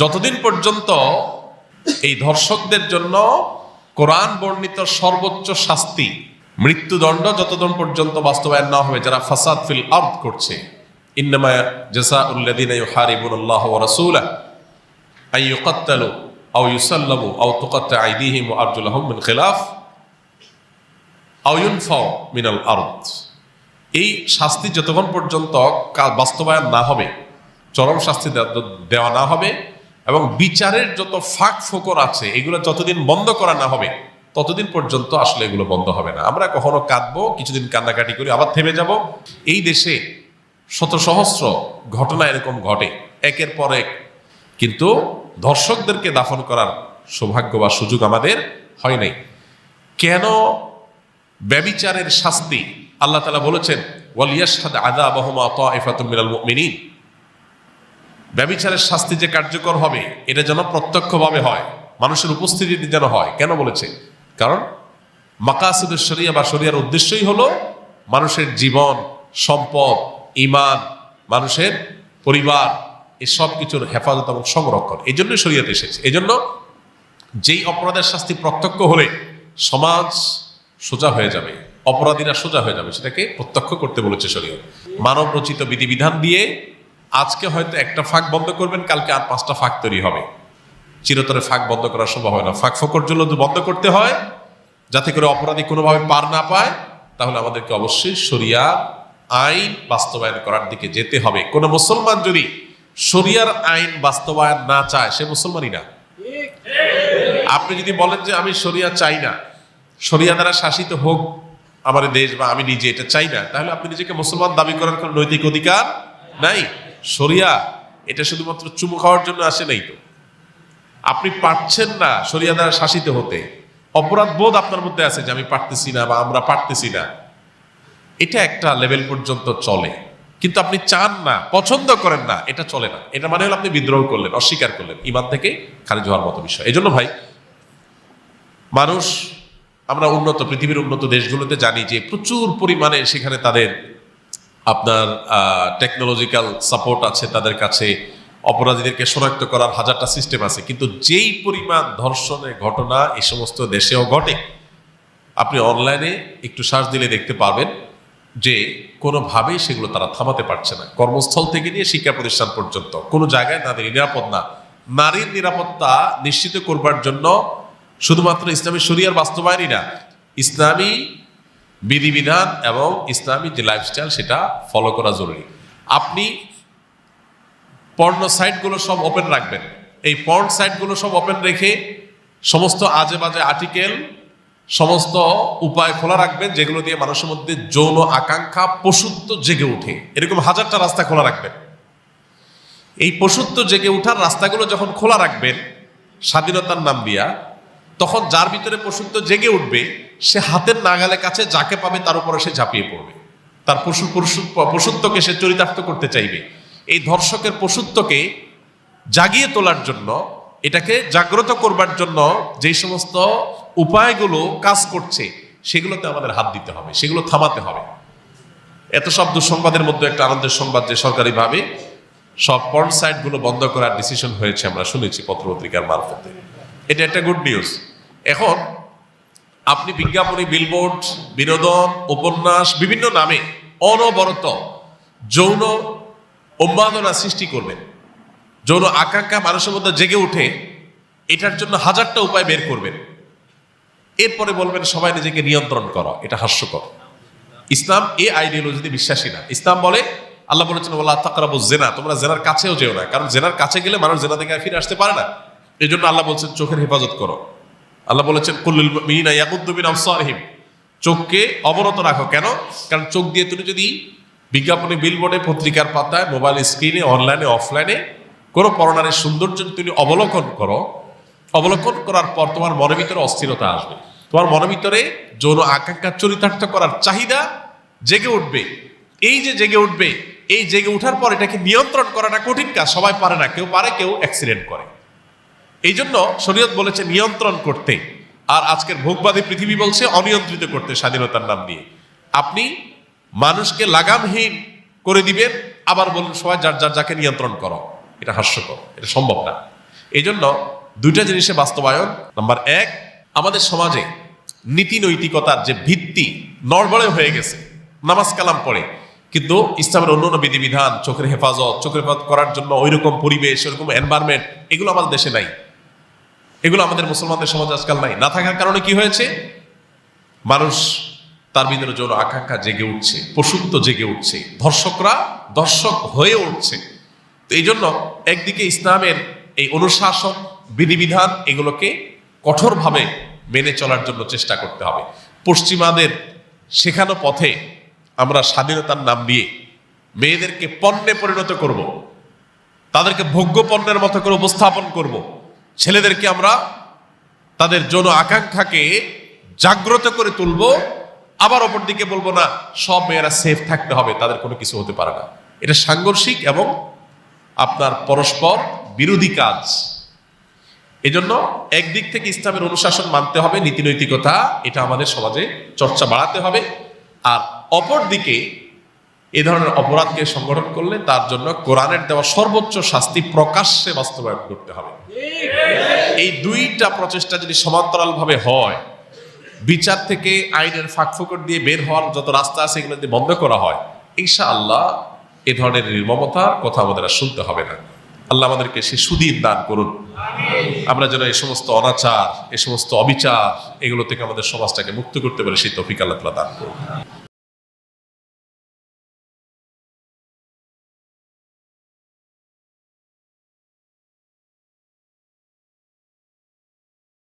যতদিন পর্যন্ত এই ধর্ষকদের জন্য কোরআন বর্ণিত সর্বোচ্চ শাস্তি, মৃত্যুদণ্ড যতদিন পর্যন্ত বাস্তবায়ন না হবে, যারা ফাসাদ ফিল আর্দ করছে জাসা আই মিন মিনাল এই শাস্তি যতক্ষণ পর্যন্ত বাস্তবায়ন না হবে, চরম শাস্তি দেওয়া না হবে এবং বিচারের যত ফাঁক ফোকর আছে, এগুলো যতদিন বন্ধ করা না হবে, ততদিন পর্যন্ত আসলে এগুলো বন্ধ হবে না। আমরা কখনো কাঁদবো, কিছুদিন কান্নাকাটি করি, আবার থেমে যাব। এই দেশে শত সহস্র ঘটনা এরকম ঘটে, একের পর এক। কিন্তু ধর্ষকদেরকে দাফন করার সৌভাগ্য বা সুযোগ আমাদের হয় নাই। কেন ব্যবিচারের শাস্তি আল্লাহ তালা বলেছেন ওয়ালিয়াসাদ আদা বহমা তাইফাতুম মিনাল মুমিনিন ব্যবিচারের শাস্তি যে কার্যকর হবে, এটা যেন প্রত্যক্ষভাবে হয়, মানুষের উপস্থিতিতে যেন হয়। কেন বলেছে? কারণ মাকাসুদের শরিয়া বা শরিয়ার উদ্দেশ্যই হলো মানুষের জীবন, সম্পদ ইমান মানুষের পরিবার এই সব কিছুর হেফাজত এবং সংরক্ষণ। এই জন্যই শরিয়াতে এসেছে। এই জন্য যেই অপরাধের শাস্তি প্রত্যক্ষ হলে সমাজ সোজা হয়ে যাবে, অপরাধীরা সোজা হয়ে যাবে, সেটাকে প্রত্যক্ষ করতে বলেছে শরীয়ত। মানব রচিত বিধিবিধান দিয়ে আজকে হয়তো একটা ফাঁক বন্ধ করবেন, কালকে আর পাঁচটা ফাঁক তৈরি হবে। চিরতরে ফাঁক বন্ধ করা সম্ভব হয় না। ফাঁক ফোকর জন্য বন্ধ করতে হয়, যাতে করে অপরাধী কোনোভাবে পার না পায়, তাহলে আমাদেরকে অবশ্যই শরিয়া আইন বাস্তবায়ন করার দিকে যেতে হবে। কোনো মুসলমান যদি শরিয়ার আইন বাস্তবায়ন না চায়, সে মুসলমানই না। আপনি যদি বলেন যে আমি শরিয়া চাই না, শরিয়া দ্বারা শাসিত হোক আমার দেশ বা আমি নিজে এটা চাই না, তাহলে আপনি নিজেকে মুসলমান দাবি করার কোনো নৈতিক অধিকার নাই। শরিয়া, এটা শুধুমাত্র চুমু খাওয়ার জন্য আসে নাই তো। আপনি পারছেন না শরিয়া দ্বারা শাসিত হতে। অপরাধ বোধ আপনার মধ্যে আছে যে আমি পারতেছি না বা আমরা পারতেছি না। এটা একটা লেভেল পর্যন্ত চলে। কিন্তু আপনি চান না, পছন্দ করেন না, এটা চলে না। এটা মানে হলো আপনি বিদ্রোহ করলেন, অস্বীকার করলেন, ইমান থেকে খারিজ হওয়ার মতো বিষয়। এই জন্য ভাই, মানুষ, আমরা উন্নত, পৃথিবীর উন্নত দেশগুলোতে জানি যে প্রচুর পরিমাণে সেখানে তাদের আপনার টেকনোলজিক্যাল সাপোর্ট আছে তাদের কাছে, অপরাধীদেরকে শনাক্ত করার হাজারটা সিস্টেম আছে। কিন্তু যেই পরিমাণ ধর্ষণের ঘটনা এই সমস্ত দেশেও ঘটে, আপনি অনলাইনে একটু সার্চ দিলে দেখতে পাবেন যে কোনোভাবেই সেগুলো তারা থামাতে পারছে না। কর্মস্থল থেকে নিয়ে শিক্ষা প্রতিষ্ঠান পর্যন্ত। কোনো জায়গায় তাদের নিরাপদ না। নারীর নিরাপত্তা নিশ্চিত করবার জন্য শুধুমাত্র ইসলামী শরিয়ার বাস্তবায়নই না, ইসলামী বিধিবিধান এবং ইসলামী যে লাইফস্টাইল সেটা ফলো করা জরুরি। আপনি পর্ণ সাইটগুলো সব ওপেন রাখবেন। এই পর্ন সাইটগুলো সব ওপেন রেখে সমস্ত আজে বাজে আর্টিকেল সমস্ত উপায় খোলা রাখবেন, যেগুলো দিয়ে মানুষের মধ্যে যৌন আকাঙ্ক্ষা পশুত্ব জেগে ওঠে। এরকম হাজারটা রাস্তা খোলা রাখবেন। এই পশুত্ব জেগে ওঠার রাস্তাগুলো যখন খোলা রাখবেন, স্বাধীনতার নাম দিয়া, তখন যার ভিতরে পশুত্ব জেগে উঠবে সে হাতের নাগালের কাছে যাকে পাবে তার উপরে সে ঝাঁপিয়ে পড়বে। তার পশু পশু- পশুত্বকে সে চরিতার্থ করতে চাইবে। এই ধর্ষকের পশুত্বকে জাগিয়ে তোলার জন্য, এটাকে জাগ্রত করবার জন্য যেই সমস্ত উপায়গুলো কাজ করছে, সেগুলোতে আমাদের হাত দিতে হবে, সেগুলো থামাতে হবে। এত সব দুঃসংবাদের মধ্যে একটা আনন্দের সংবাদ যে সরকারিভাবে সব পর্ন সাইটগুলো বন্ধ করার ডিসিশন হয়েছে, আমরা শুনেছি পত্রপত্রিকার মারফতে। এটা একটা গুড নিউজ এখন আপনি বিজ্ঞাপনী বিলবোর্ড বিনোদন, উপন্যাস, বিভিন্ন নামে অনবরত যৌন উন্মাদনা সৃষ্টি করবেন। যৌন আকাঙ্ক্ষা মানুষের মধ্যে জেগে উঠে এটার জন্য হাজারটা উপায় বের করবেন। এরপরে বলবেন, সবাই নিজেকে নিয়ন্ত্রণ করো, এটা হাস্যকর। ইসলাম এই আইডিওলজিতে বিশ্বাসী না। ইসলাম বলে, আল্লাহ বলেছেন আল্লাহ তাকরাবু জেনা তোমরা জেনার কাছেও যেও না, কারণ জেনার কাছে গেলে মানুষ জেনা থেকে ফিরে আসতে পারে না। এই জন্য আল্লাহ বলছেন, চোখের হেফাজত করো। আল্লাহ বলেছেন কুল্লুল মিনা ইয়াকুদ্দুবিন আফসারহিম চোখকে অবরত রাখো। কেন? কারণ চোখ দিয়ে তুমি যদি বিজ্ঞাপনে, বিলবোর্ডে, পত্রিকার পাতায়, মোবাইল স্ক্রিনে, অনলাইনে, অফলাইনে কোনো পরনারের সৌন্দর্য তুমি অবলোকন করো, অবলোকন করার পর তোমার মনের ভিতরে অস্থিরতা আসবে। তোমার মনের ভিতরে যৌন আকাঙ্ক্ষা চরিতার্থ করার চাহিদা জেগে উঠবে। এই যে জেগে উঠবে, এই জেগে ওঠার পর এটাকে নিয়ন্ত্রণ করাটা কঠিন কাজ। সবাই পারে না, কেউ পারে, কেউ অ্যাক্সিডেন্ট করে। এই জন্য শরীয়ত বলেছে নিয়ন্ত্রণ করতে। আর আজকের ভোগবাদী পৃথিবী বলছে অনিয়ন্ত্রিত করতে স্বাধীনতার নাম দিয়ে আপনি মানুষকে লাগামহীন করে দিবেন, আবার বলুন সবাই যার যার যাকে নিয়ন্ত্রণ করো। এটা হাস্যকর, এটা সম্ভব না। এই জন্য দুইটা জিনিসে বাস্তবায়ন। নাম্বার এক, আমাদের সমাজে নীতি নৈতিকতার যে ভিত্তি নড়বড়ে হয়ে গেছে, নামাজ কালাম পড়ে, কিন্তু ইসলামের অন্য অন্য বিধিবিধান, চোখের হেফাজত চোখের হেফাজত করার জন্য ওইরকম পরিবেশ, ওইরকম এনভায়রনমেন্ট এগুলো আমাদের দেশে নাই। এগুলো আমাদের মুসলমানদের সমাজে আজকাল নাই না থাকার কারণে কি হয়েছে মানুষ তার ভিতরে যৌন আকাঙ্ক্ষা জেগে উঠছে, পশুত্ব জেগে উঠছে ধর্ষকরা দর্শক হয়ে উঠছে তো এই জন্য একদিকে ইসলামের এই অনুশাসন, বিধিবিধান এগুলোকে কঠোরভাবে মেনে চলার জন্য চেষ্টা করতে হবে পশ্চিমাদের শেখানো পথে আমরা স্বাধীনতার নাম দিয়ে মেয়েদেরকে পণ্যে পরিণত করব। তাদেরকে ভোগ্য পণ্যের মতো করে উপস্থাপন করব। ছেলেদেরকে আমরা তাদের যৌন আকাঙ্ক্ষাকে জাগ্রত করে তুলব। আবার অপর দিকে বলব, না, সব মেয়েরা সেফ থাকতে হবে, তাদের কোনো কিছু হতে পারে না। এটা সাংঘর্ষিক এবং আপনার পরস্পর বিরোধী কাজ। এজন্য একদিক থেকে ইসলামের অনুশাসন মানতে হবে, নীতিনৈতিকতা, এটা আমাদের সমাজে চর্চা বাড়াতে হবে। আর অপর দিকে এ ধরনের অপরাধকে সংগঠন করলে তার জন্য কোরআনের দেওয়া সর্বোচ্চ শাস্তি প্রকাশ্যে বাস্তবায়ন করতে হবে। এই দুইটা প্রচেষ্টা যদি সমান্তরালভাবে হয়, বিচার থেকে আইনের ফাঁকফোকর দিয়ে বের হওয়ার যত রাস্তা আছে এগুলো যদি বন্ধ করা হয় ইনশা আল্লাহ এ ধরনের নির্মমতার কথা আমাদের আর শুনতে হবে না। আল্লাহ আমাদেরকে সে সুদিন দান করুন। আমরা যেন এই সমস্ত অনাচার, এই সমস্ত অবিচার এগুলো থেকে আমাদের সমাজটাকে মুক্ত করতে পারি, সেই তফিক আল্লাহ দান করুন।